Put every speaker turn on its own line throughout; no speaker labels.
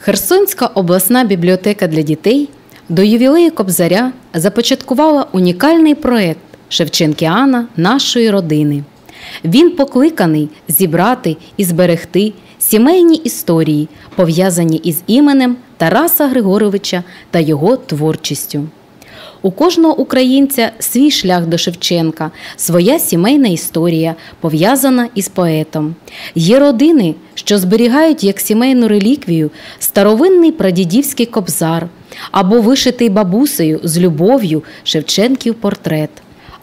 Херсонська обласна бібліотека для дітей до ювілею Кобзаря започаткувала унікальний проект Шевченкіана нашої родини. Він покликаний зібрати і зберегти сімейні історії, пов'язані із іменем Тараса Григоровича та його творчістю. У кожного українця свій шлях до Шевченка, своя сімейна історія, пов'язана із поетом. Є родини, що зберігають як сімейну реліквію старовинний прадідівський кобзар або вишитий бабусею з любов'ю Шевченків портрет.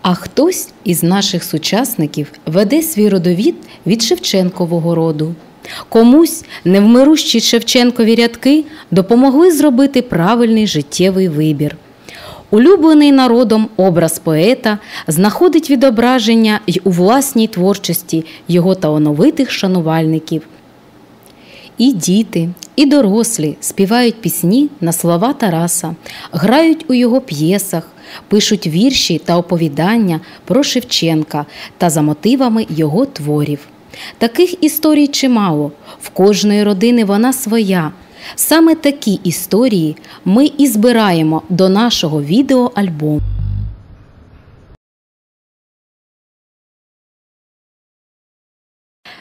А хтось із наших сучасників веде свій родовід від Шевченкового роду. Комусь невмирущі Шевченкові рядки допомогли зробити правильний життєвий вибір. Улюблений народом образ поета знаходить відображення й у власній творчості його талановитих шанувальників. І діти, і дорослі співають пісні на слова Тараса, грають у його п'єсах, пишуть вірші та оповідання про Шевченка та за мотивами його творів. Таких історій чимало, в кожної родини вона своя. Саме такі історії ми і збираємо до нашого відеоальбому.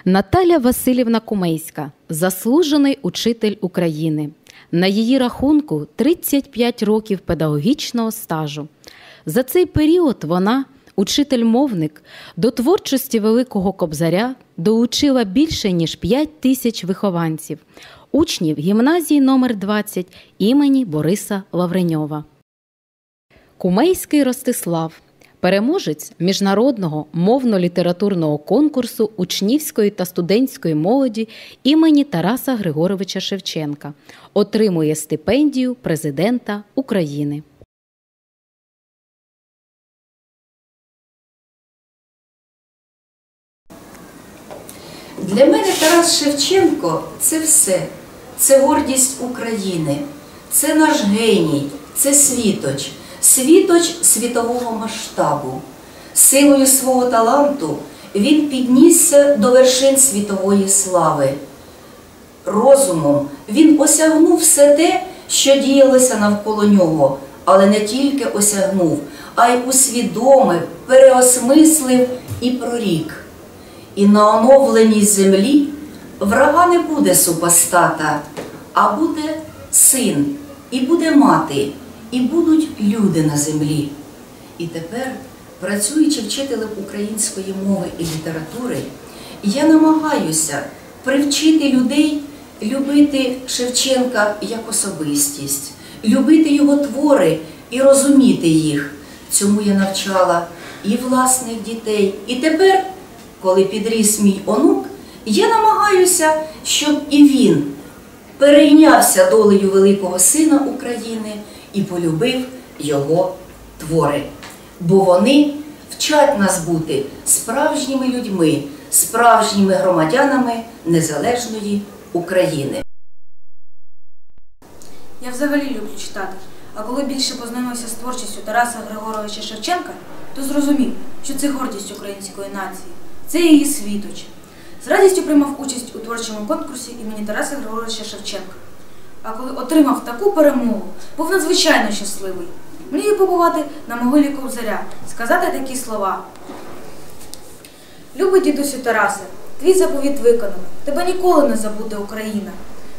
Наталя Васильівна Кумейська заслужений учитель України. На її рахунку 35 років педагогічного стажу. За цей період вона, учитель-мовник, до творчості Великого Кобзаря долучила більше ніж 5 тисяч вихованців, учнів гімназії номер 20 імені Бориса Лавреньова. Кумейський Ростислав переможець міжнародного мовно-літературного конкурсу учнівської та студентської молоді імені Тараса Григоровича Шевченка, отримує стипендію президента України.
Для мене Тарас Шевченко це все. Це гордість України, це наш геній, це світоч, світоч світового масштабу. Силою свого таланту він піднісся до вершин світової слави. Розумом він осягнув все те, що діялося навколо нього, але не тільки осягнув, а й усвідомив, переосмислив і прорік. І на оновленій землі врага не буде супостата, а буде син, і буде мати, і будуть люди на землі. І тепер, працюючи вчителем української мови і літератури, я намагаюся привчити людей любити Шевченка як особистість, любити його твори і розуміти їх. Цьому я навчала і власних дітей. І тепер коли підріс мій онук, я намагаюся, щоб і він перейнявся долею великого сина України і полюбив його твори. Бо вони вчать нас бути справжніми людьми, справжніми громадянами незалежної України.
Я взагалі люблю читати, а коли більше познайомився з творчістю Тараса Григоровича Шевченка, то зрозумів, що це гордість української нації. Це її світоч. З радістю приймав участь у творчому конкурсі імені Тараса Григоровича Шевченка. А коли отримав таку перемогу, був надзвичайно щасливий. Мрію побувати на могилі Ковзаря, сказати такі слова. Любий дідусю Тарасе, твій заповіт виконано. Тебе ніколи не забуде Україна.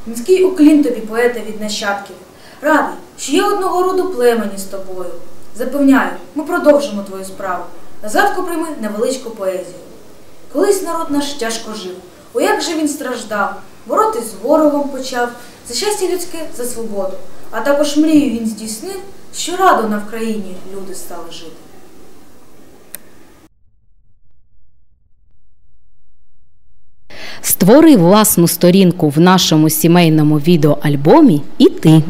Низький уклін тобі, поета від нащадків. Радий, що є одного роду племені з тобою. Запевняю, ми продовжимо твою справу. На завтра прийми невеличку поезію. Колись народ наш тяжко жив. О, як же він страждав, боротись з ворогом почав, за щастя людське, за свободу. А також мрію він здійснив, що радо на Вкраїні люди стали жити.
Створи власну сторінку в нашому сімейному відеоальбомі і ти.